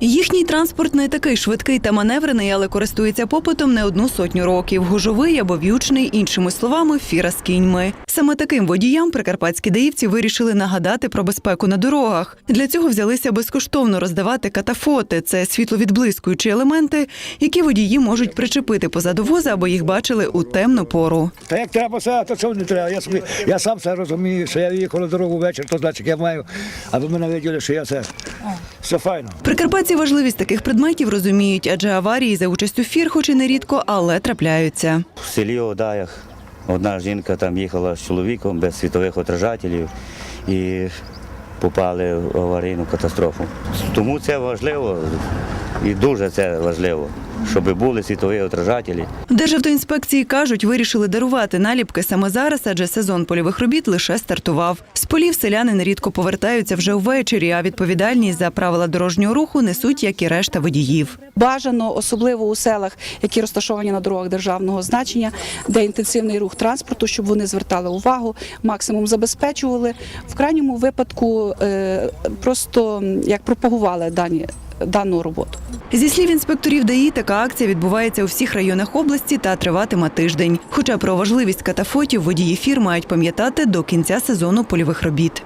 Їхній транспорт не такий швидкий та маневрений, але користується попитом не одну сотню років. Гужовий або в'ючний, іншими словами, фіра з кіньми. Саме таким водіям прикарпатські даївці вирішили нагадати про безпеку на дорогах. Для цього взялися безкоштовно роздавати катафоти. Це світловідблискуючі елементи, які водії можуть причепити позаду воза, або їх бачили у темну пору. Та як треба все, то чого не треба. Я собі, я сам це розумію, що я їхав на дорогу ввечері, то значить я маю, аби мене виділи, що я це все файно. Прикарпатці важливість таких предметів розуміють, адже аварії за участю фір, хоч і нерідко, але трапляються. В селі Одаях одна жінка там їхала з чоловіком без світових отражателів і попали в аварійну катастрофу. Тому це важливо і дуже це важливо, щоб були світові отражателі. Державтоінспекції кажуть, вирішили дарувати наліпки саме зараз, адже сезон польових робіт лише стартував. З полів селяни нерідко повертаються вже ввечері, а відповідальність за правила дорожнього руху несуть, як і решта водіїв. Бажано, особливо у селах, які розташовані на дорогах державного значення, де інтенсивний рух транспорту, щоб вони звертали увагу, максимум забезпечували. В крайньому випадку е, просто як пропагували дані, дану роботу. Зі слів інспекторів ДАІ, така акція відбувається у всіх районах області та триватиме тиждень. Хоча про важливість катафотів водії фір мають пам'ятати до кінця сезону польових робіт.